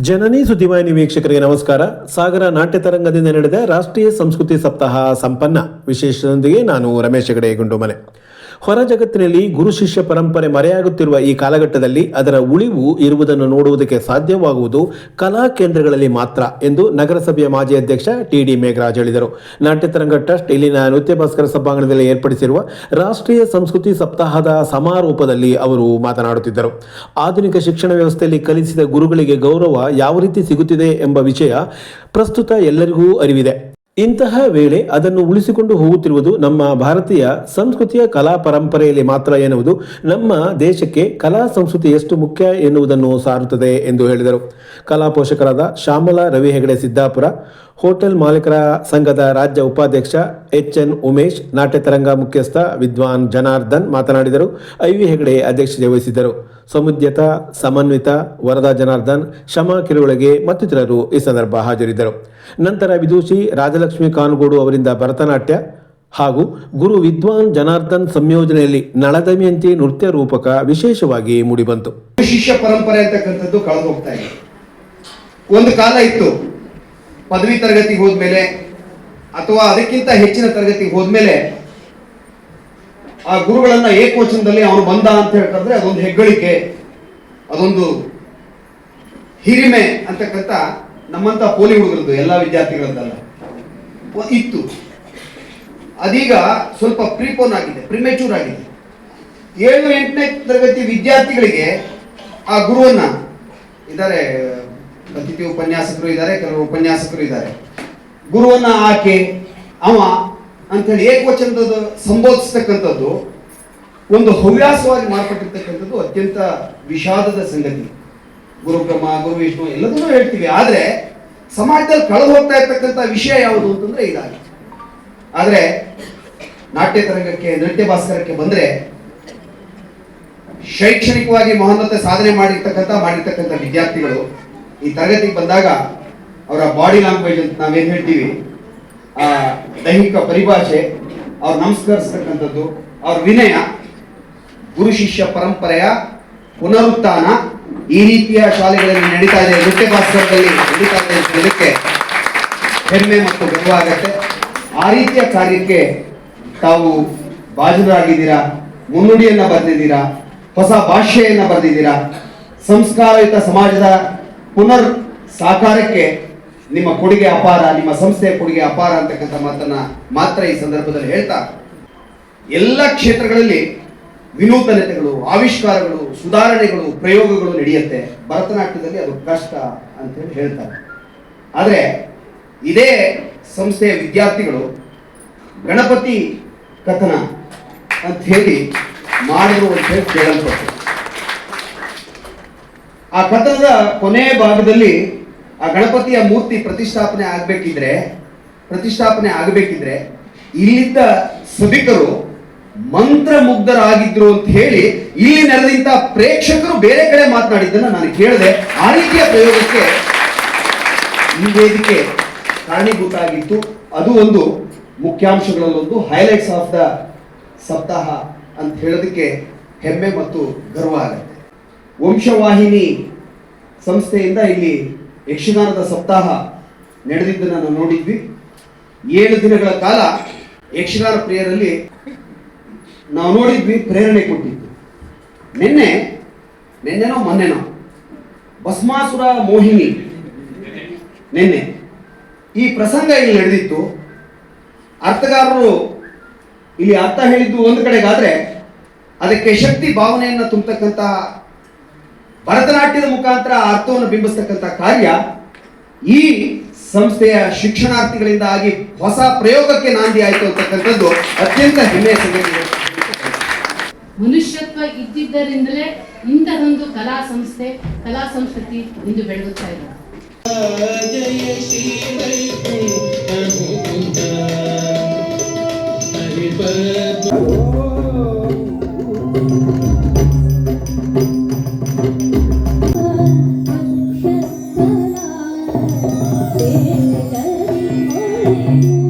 ಜನನಿ ಸುದ್ದಿವಾಹಿನಿ ವೀಕ್ಷಕರಿಗೆ ನಮಸ್ಕಾರ. ಸಾಗರ ನಾಟ್ಯ ತರಂಗದಿಂದ ನಡೆದ ರಾಷ್ಟ್ರೀಯ ಸಂಸ್ಕೃತಿ ಸಪ್ತಾಹ ಸಂಪನ್ನ. ವಿಶೇಷದೊಂದಿಗೆ ನಾನು ರಮೇಶ್ ಹೆಗಡೆ ಗುಂಡುಮನೆ. ಹೊರ ಜಗತ್ತಿನಲ್ಲಿ ಗುರು ಶಿಷ್ಯ ಪರಂಪರೆ ಮರೆಯಾಗುತ್ತಿರುವ ಈ ಕಾಲಘಟ್ಟದಲ್ಲಿ ಅದರ ಉಳಿವು ಇರುವುದನ್ನು ನೋಡುವುದಕ್ಕೆ ಸಾಧ್ಯವಾಗುವುದು ಕಲಾ ಕೇಂದ್ರಗಳಲ್ಲಿ ಮಾತ್ರ ಎಂದು ನಗರಸಭೆಯ ಮಾಜಿ ಅಧ್ಯಕ್ಷ ಟಿ ಡಿ ಮೇಘರಾಜ್ ಹೇಳಿದರು. ನಾಟ್ಯತರಂಗ ಟ್ರಸ್ಟ್ ಇಲ್ಲಿನ ನೃತ್ಯ ಭಾಸ್ಕರ ಸಭಾಂಗಣದಲ್ಲಿ ಏರ್ಪಡಿಸಿರುವ ರಾಷ್ಟ್ರೀಯ ಸಂಸ್ಕೃತಿ ಸಪ್ತಾಹದ ಸಮಾರೋಪದಲ್ಲಿ ಅವರು ಮಾತನಾಡುತ್ತಿದ್ದರು. ಆಧುನಿಕ ಶಿಕ್ಷಣ ವ್ಯವಸ್ಥೆಯಲ್ಲಿ ಕಲಿಸಿದ ಗುರುಗಳಿಗೆ ಗೌರವ ಯಾವ ರೀತಿ ಸಿಗುತ್ತಿದೆ ಎಂಬ ವಿಷಯ ಪ್ರಸ್ತುತ ಎಲ್ಲರಿಗೂ ಅರಿವಿದೆ. ಇಂತಹ ವೇಳೆ ಅದನ್ನು ಉಳಿಸಿಕೊಂಡು ಹೋಗುತ್ತಿರುವುದು ನಮ್ಮ ಭಾರತೀಯ ಸಂಸ್ಕೃತಿಯ ಕಲಾ ಪರಂಪರೆಯಲ್ಲಿ ಮಾತ್ರ ಎನ್ನುವುದು ನಮ್ಮ ದೇಶಕ್ಕೆ ಕಲಾ ಸಂಸ್ಕೃತಿ ಎಷ್ಟು ಮುಖ್ಯ ಎನ್ನುವುದನ್ನು ಸಾರುತ್ತದೆ ಎಂದು ಹೇಳಿದರು. ಕಲಾ ಪೋಷಕರಾದ ಶ್ಯಾಮಲಾ ರವಿ ಹೆಗಡೆ ಸಿದ್ದಾಪುರ, ಹೋಟೆಲ್ ಮಾಲೀಕರ ಸಂಘದ ರಾಜ್ಯ ಉಪಾಧ್ಯಕ್ಷ ಎಚ್ ಎನ್ ಉಮೇಶ್, ನಾಟ್ಯ ತರಂಗ ಮುಖ್ಯಸ್ಥ ವಿದ್ವಾನ್ ಜನಾರ್ದನ್ ಮಾತನಾಡಿದರು. ಐ ವಿ ಹೆಗಡೆ ಅಧ್ಯಕ್ಷತೆ ವಹಿಸಿದ್ದರು. ಸಮುದ್ಯತ, ಸಮನ್ವಿತ, ವರದಾ ಜನಾರ್ದನ್, ಶಮ ಕಿರುಳಗೆ ಮತ್ತಿತರರು ಈ ಸಂದರ್ಭ ಹಾಜರಿದ್ದರು. ನಂತರ ವಿದೂಷಿ ರಾಜಲಕ್ಷ್ಮಿ ಕಾನುಗೋಡು ಅವರಿಂದ ಭರತನಾಟ್ಯ ಹಾಗೂ ಗುರು ವಿದ್ವಾನ್ ಜನಾರ್ದನ್ ಸಂಯೋಜನೆಯಲ್ಲಿ ನಳದಮಿಯಂತಿ ನೃತ್ಯ ರೂಪಕ ವಿಶೇಷವಾಗಿ ಮೂಡಿಬಂತು. ಶಿಷ್ಯ ಪರಂಪರೆ ಅಂತಕ್ಕಂಥದ್ದು ಕಳೆದು ಹೋಗ್ತಾ ಇದೆ. ಒಂದು ಕಾಲ ಇತ್ತು. ಪದವಿ ತರಗತಿಗೆ ಹೋದ್ಮೇಲೆ ಅಥವಾ ಅದಕ್ಕಿಂತ ಹೆಚ್ಚಿನ ತರಗತಿಗೆ ಹೋದ್ಮೇಲೆ ಆ ಗುರುಗಳನ್ನ ಏಕವಚನದಲ್ಲಿ ಅವನು ಬಂದ ಅಂತ ಹೇಳ್ಕೊಂಡ್ರೆ ಅದೊಂದು ಹೆಗ್ಗಳಿಕೆ, ಅದೊಂದು ಹಿರಿಮೆ ಅಂತಕ್ಕಂಥ ನಮ್ಮಂತ ಪೋಲಿ ಹುಡುಗರದ್ದು, ಎಲ್ಲ ವಿದ್ಯಾರ್ಥಿಗಳದ್ದಲ್ಲ. ಇತ್ತು. ಅದೀಗ ಸ್ವಲ್ಪ ಪ್ರೀಪೋನ್ ಆಗಿದೆ ಪ್ರಿಮೆಚೂರ್ ಆಗಿದೆ. ಏಳು ಎಂಟನೇ ತರಗತಿ ವಿದ್ಯಾರ್ಥಿಗಳಿಗೆ ಆ ಗುರುವನ್ನ ಇದ್ದಾರೆ, ಅತಿಥಿ ಉಪನ್ಯಾಸಕರು ಇದ್ದಾರೆ ಕೆಲವರು ಉಪನ್ಯಾಸಕರು ಇದ್ದಾರೆ. ಗುರುವನ್ನ ಆಕೆ, ಅವ ಅಂತೇಳಿ ಏಕವಚನದ ಸಂಬೋಧಿಸ್ತಕ್ಕಂಥದ್ದು, ಒಂದು ಹವ್ಯಾಸವಾಗಿ ಮಾರ್ಪಟ್ಟಿರ್ತಕ್ಕಂಥದ್ದು ಅತ್ಯಂತ ವಿಷಾದದ ಸಂಗತಿ. ಗುರು ಬ್ರಹ್ಮ, ಗುರು ವಿಷ್ಣು ಎಲ್ಲದನ್ನೂ ಹೇಳ್ತೀವಿ. ಆದ್ರೆ, ಸಮಾಜದಲ್ಲಿ ಕಳೆದು ಹೋಗ್ತಾ ಇರ್ತಕ್ಕಂಥ ವಿಷಯ ಯಾವುದು ಅಂತಂದ್ರೆ ಇದಾಗಿದೆ ಆದ್ರೆ, ನಾಟ್ಯ ತರಂಗಕ್ಕೆ, ನೃತ್ಯ ಭಾಸ್ಕರಕ್ಕೆ ಬಂದ್ರೆ, ಶೈಕ್ಷಣಿಕವಾಗಿ ಮಹೋನ್ನತ ಸಾಧನೆ ಮಾಡಿರ್ತಕ್ಕಂಥ ಮಾಡಿರ್ತಕ್ಕಂಥ ವಿದ್ಯಾರ್ಥಿಗಳು ಈ ತರಗತಿಗೆ ಬಂದಾಗ ಅವರ ಬಾಡಿ ಲ್ಯಾಂಗ್ವೇಜ್ ಅಂತ ನಾವೇನು ಹೇಳ್ತೀವಿ? ದೈಹಿಕ ಪರಿಭಾಷೆ, ಅವ್ರು ನಮಸ್ಕರಿಸ್ತಕ್ಕಂಥದ್ದು, ಅವ್ರ ವಿನಯ, ಗುರು ಶಿಷ್ಯ ಪರಂಪರೆಯ ಪುನರುತ್ಥಾನ ಈ ರೀತಿಯ ಶಾಲೆಗಳಲ್ಲಿ ನಡೀತಾ ಇದೆ. ನೃತ್ಯ ಭಾಸ್ಕರದಲ್ಲಿ ನಡೀತಾ ಇದೆ ಹೇಳಲಿಕ್ಕೆ ಹೆಮ್ಮೆ ಮತ್ತು ಗರ್ವ ಆಗತ್ತೆ. ಆ ರೀತಿಯ ಕಾರ್ಯಕ್ಕೆ ತಾವು ಬಾಜರಾಗಿದ್ದೀರಾ? ಮುನ್ನುಡಿಯನ್ನ ಬರೆದಿದ್ದೀರಾ? ಹೊಸ ಭಾಷೆಯನ್ನ ಬರೆದಿದ್ದೀರಾ? ಸಂಸ್ಕಾರಯುತ ಸಮಾಜದ ಪುನರ್ ಸಾಕಾರಕ್ಕೆ ನಿಮ್ಮ ಕೊಡುಗೆ ಅಪಾರ, ನಿಮ್ಮ ಸಂಸ್ಥೆಯ ಕೊಡುಗೆ ಅಪಾರ ಅಂತಕ್ಕಂಥ ಮಾತನ್ನ ಮಾತ್ರ ಈ ಸಂದರ್ಭದಲ್ಲಿ ಹೇಳ್ತಾ ಎಲ್ಲ ಕ್ಷೇತ್ರಗಳಲ್ಲಿ ವಿನೂತನತೆಗಳು, ಆವಿಷ್ಕಾರಗಳು, ಸುಧಾರಣೆಗಳು, ಪ್ರಯೋಗಗಳು ನಡೆಯುತ್ತೆ. ಭರತನಾಟ್ಯದಲ್ಲಿ ಅದು ಕಷ್ಟ ಅಂತ ಹೇಳಿ ಹೇಳ್ತಾರೆ. ಆದರೆ ಇದೇ ಸಂಸ್ಥೆಯ ವಿದ್ಯಾರ್ಥಿಗಳು ಗಣಪತಿ ಕಥನ ಅಂತ ಹೇಳಿ ಮಾಡಿದ್ರು ಅಂತ ಹೇಳಿ ಆ ಕಥನದ ಕೊನೆಯ ಭಾಗದಲ್ಲಿ ಆ ಗಣಪತಿಯ ಮೂರ್ತಿ ಪ್ರತಿಷ್ಠಾಪನೆ ಆಗಬೇಕಿದ್ರೆ ಪ್ರತಿಷ್ಠಾಪನೆ ಆಗಬೇಕಿದ್ರೆ ಇಲ್ಲಿದ್ದ ಸಭಿಕರು ಮಂತ್ರಮುಗ್ಧರಾಗಿದ್ರು ಅಂತ ಹೇಳಿ ಇಲ್ಲಿ ನಡೆದಿಂತ ಪ್ರೇಕ್ಷಕರು ಬೇರೆ ಕಡೆ ಮಾತನಾಡಿದ್ದನ್ನ ನಾನು ಕೇಳಿದೆ. ಆ ರೀತಿಯ ಪ್ರಯೋಗಕ್ಕೆ ಈ ವೇದಿಕೆ ಕಾರಣೀಭೂತ ಆಗಿತ್ತು ಅದು ಒಂದು ಮುಖ್ಯಾಂಶಗಳಲ್ಲೊಂದು ಹೈಲೈಟ್ಸ್ ಆಫ್ ದ ಸಪ್ತಾಹ ಅಂತ ಹೇಳೋದಕ್ಕೆ ಹೆಮ್ಮೆ ಮತ್ತು ಗರ್ವ ಆಗುತ್ತೆ. ವಂಶವಾಹಿನಿ ಸಂಸ್ಥೆಯಿಂದ ಇಲ್ಲಿ ಯಕ್ಷಗಾನದ ಸಪ್ತಾಹ ನಡೆದಿದ್ದನ್ನು ನಾವು ನೋಡಿದ್ವಿ. ಏಳು ದಿನಗಳ ಕಾಲ ಯಕ್ಷಗಾನ ಪ್ರಿಯರಲ್ಲಿ ನಾವು ನೋಡಿದ್ವಿ, ಪ್ರೇರಣೆ ಕೊಟ್ಟಿದ್ವಿ ನಿನ್ನೆ, ನಿನ್ನೆನೋ ಮೊನ್ನೆನೋ, ಭಸ್ಮಾಸುರ ಮೋಹಿನಿ ನಿನ್ನೆ. ಈ ಪ್ರಸಂಗ ಇಲ್ಲಿ ನಡೆದಿತ್ತು. ಅರ್ಥಗಾರರು ಇಲ್ಲಿ ಅರ್ಥ ಹೇಳಿದ್ದು ಒಂದು ಕಡೆಗಾದ್ರೆ ಅದಕ್ಕೆ ಶಕ್ತಿ ಭಾವನೆಯನ್ನು ತುಂಬತಕ್ಕಂತ ಭರತನಾಟ್ಯದ ಮುಖಾಂತರ ಆ ಅರ್ಥವನ್ನು ಬಿಂಬಿಸ್ತಕ್ಕಂಥ ಕಾರ್ಯ ಈ ಸಂಸ್ಥೆಯ ಶಿಕ್ಷಣಾರ್ಥಿಗಳಿಂದ ಆಗಿ ಹೊಸ ಪ್ರಯೋಗಕ್ಕೆ ನಾಂದಿ ಆಯಿತು ಅಂತಕ್ಕಂಥದ್ದು ಅತ್ಯಂತ ಹೆಮ್ಮೆಯ ಸಂಗತಿ. ಮನುಷ್ಯತ್ವ ಇದ್ದಿದ್ದರಿಂದಲೇ ಇಂಥದೊಂದು ಕಲಾ ಸಂಸ್ಥೆ ಕಲಾ ಸಂಸ್ಕೃತಿ ಇಂದು ಬೆಳಗುತ್ತಾ ಇದೆ. ಜಯ ಶ್ರೀ Amém.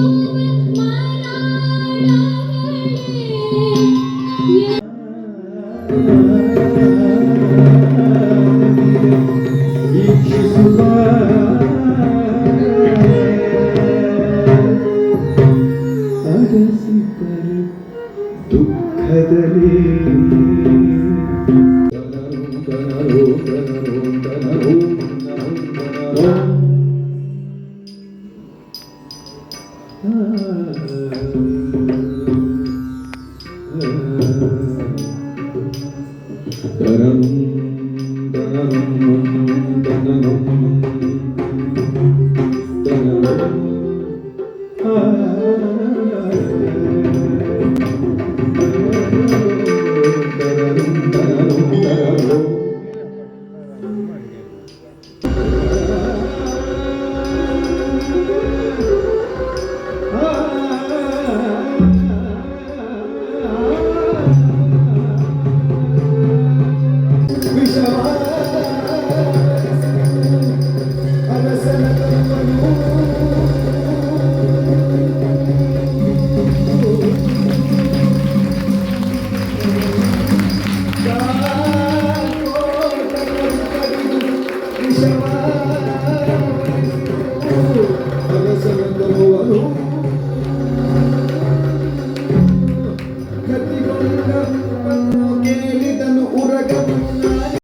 Mm-hmm.